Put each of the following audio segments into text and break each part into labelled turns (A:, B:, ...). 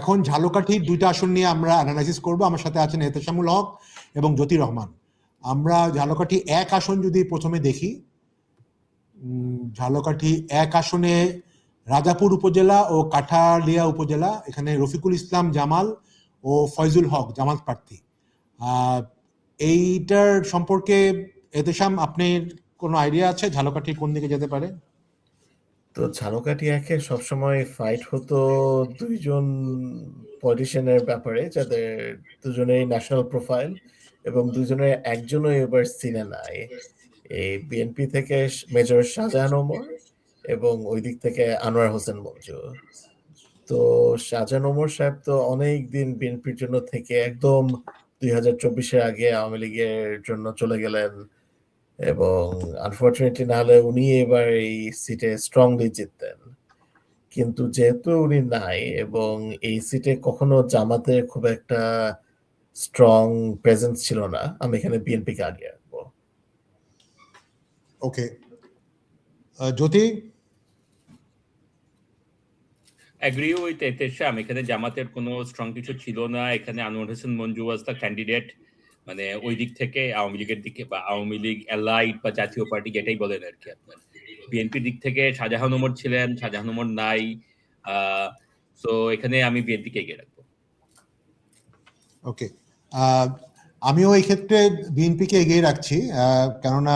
A: এখন ঝালকাঠির দুইটা আসন নিয়ে আমরা অ্যানালাইসিস করব। আমার সাথে আছেন এহতেশামুল হক এবং জ্যোতি রহমান। আমরা ঝালকাঠি এক আসন যদি প্রথমে দেখি ঝালকাঠি এক আসনে রাজাপুর উপজেলা ও কাঠালিয়া উপজেলা, এখানে রফিকুল ইসলাম জামাল ও ফয়জুল হক, জামাত প্রার্থী। এইটার সম্পর্কে এতেশাম আপনার কোনো আইডিয়া আছে ঝালকাঠি কোন দিকে যেতে পারে?
B: তো ঝালকাঠি একে সবসময় ফাইট হতো দুইজন পলিটিশিয়ানের ব্যাপারে, যাদের দুজনেই ন্যাশনাল প্রোফাইল এবং দুজনের একজনও এবার সিনে নাই এই বিএনপি থেকে মেজর শাহজাহান ওমর এবং ওই দিক থেকে আনোয়ার হোসেন মঞ্জু। তো শাহজাহান ওমর সাহেব তো অনেক দিন বিএনপির জন্য থেকে একদম দুই হাজার চব্বিশের আগে আওয়ামী লীগের জন্য চলে গেলেন। এবং আনফর্চুনেটলি না হলে উনি এবার এই সিটে স্ট্রংলি জিততেন। কিন্তু যেহেতু উনি নাই এবং এই সিটে কখনো জামাতের খুব একটা স্ট্রং প্রেজেন্স ছিল না আমি এখানে বিএনপিকে আগে রাখব
A: ওকে জ্যোতি?
C: অ্যাগ্রি উইথ আমি এখানে জামাতের কোনো স্ট্রং কিছু ছিল না। এখানে Anwar Hossain Manju was the candidate মানে ওই দিক থেকে আওয়ামী লীগের দিকে বা আওয়ামী লীগ অ্যালাইড বা জাতীয় পার্টি যেটাই বলেন আর কি আপনার। বিএনপির দিক থেকে শাহজাহান ওমর ছিলেন শাহজাহান ওমর নাই সো এখানে আমি বিএনপিকে এগিয়ে রাখব।
A: ওকে আমিও এই ক্ষেত্রে বিএনপিকে এগিয়ে রাখছি আহ, কেননা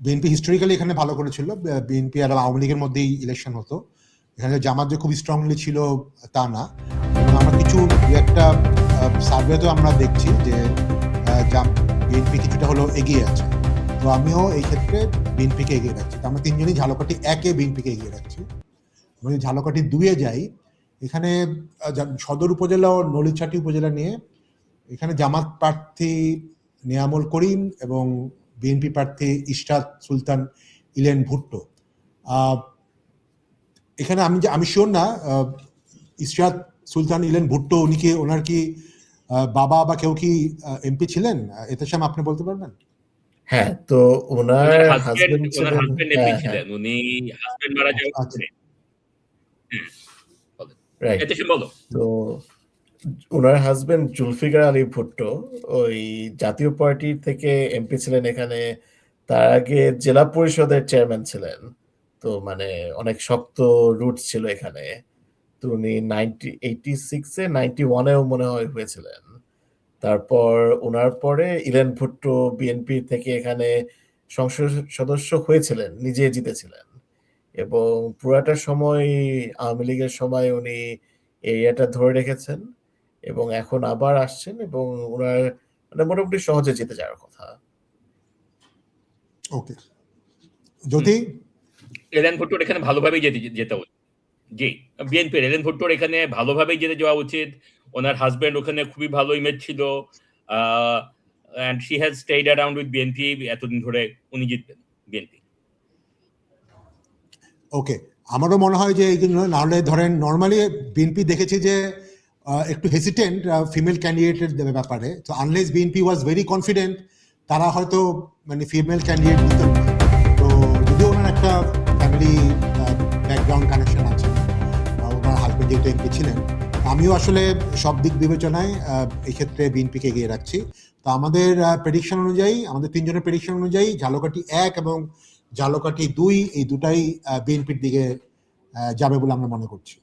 A: বিএনপি হিস্টোরিক্যালি এখানে ভালো করেছিল বিএনপি আর আওয়ামী লীগের মধ্যেই ইলেকশন হতো। এখানে জামাত যে খুব স্ট্রংলি ছিল তা না। আমরা কিছু একটা সার্ভেতেও আমরা দেখছি যে বিএনপি কিছুটা হলো এগিয়ে আছে। তো আমিও এই ক্ষেত্রে বিএনপিকে এগিয়ে রাখছি। আমরা তিনজনই ঝালকাঠি একে বিএনপিকে এগিয়ে রাখছি। আমি যদি ঝালকাঠি দুয়ে যাই, এখানে সদর উপজেলা ও নলিছাটি উপজেলা নিয়ে, এখানে জামাত প্রার্থী নিয়ামুল করিম এবং বিএনপি প্রার্থী ইশরাত সুলতান ইলেন ভুট্টো। এখানে আমি যে- আমি শিওর না ইশরাত সুলতান ইলেন ভুট্টো, উনি কি, ওনার কি বাবা বা কেউ কি এমপি ছিলেন? এতে সাম আপনি বলতে পারবেন?
B: হ্যাঁ তো ওনার হাজবেন্ড ছিলেন হ্যাঁ
C: এমপি
B: হ্যাঁ
C: ছিলেন। উনি হাজবেন্ড মারা যাওয়ার
A: আচ্ছা।
C: বলো।
B: তো ওনার হাজবেন্ড জুলফিকার আলী ভুট্টো ওই জাতীয় পার্টি থেকে এমপি ছিলেন এখানে। তার আগে জেলা পরিষদের চেয়ারম্যান ছিলেন। তো মানে অনেক শক্ত রুট ছিল এখানে। তো উনি নাইনটি এইটি সিক্সে নাইনটি ওয়ানেও মনে হয় হয়েছিলেন। তারপর ওনার পরে ইলেন ভুট্টো বিএনপি থেকে এখানে সংসদ সদস্য হয়েছিলেন নিজে জিতেছিলেন। এবং পুরাটা সময় আওয়ামী লীগের সময় উনি এরিয়াটা ধরে রেখেছেন এবং এখন আবার আসছেন এবং ওনার মানে মোটামুটি সহজে জিতে যাওয়ার কথা।
A: ওকে। যদি
C: এলেন ভুট্টোর এখানে ভালোভাবেই যেতে যেতে জি বিএনপির এলেন ভুট্টোর এখানে ভালোভাবেই যেতে যাওয়া উচিত। ওনার হাজবেন্ড ওখানে খুবই ভালো ইমেজ ছিল। And she has stayed around with BNP এতদিন ধরে উনি জিতবেন বিএনপি
A: ওকে আমারও মনে হয় যে এই জন্য নাহলে ধরেন নর্মালি বিএনপি দেখেছি যে একটু হেসিটেন্ট ফিমেল ক্যান্ডিডেটের ব্যাপারে। তো unless BNP was very confident তারা হয়তো মানে ফিমেল ক্যান্ডিডেট দিতেন তো যদিও ওনার একটা ফ্যামিলি ব্যাকগ্রাউন্ড কানেকশন আছে। ওনার হাজব্যান্ড যেহেতু এমপি ছিলেন আমিও আসলে সব দিক বিবেচনায় এক্ষেত্রে বিএনপিকে এগিয়ে রাখছি। তো আমাদের প্রেডিকশন অনুযায়ী, আমাদের তিনজনের প্রেডিকশন অনুযায়ী ঝালকাঠি এক এবং ঝালকাঠি দুই এই দুটাই বিএনপির দিকে যাবে বলে আমরা মনে করছি।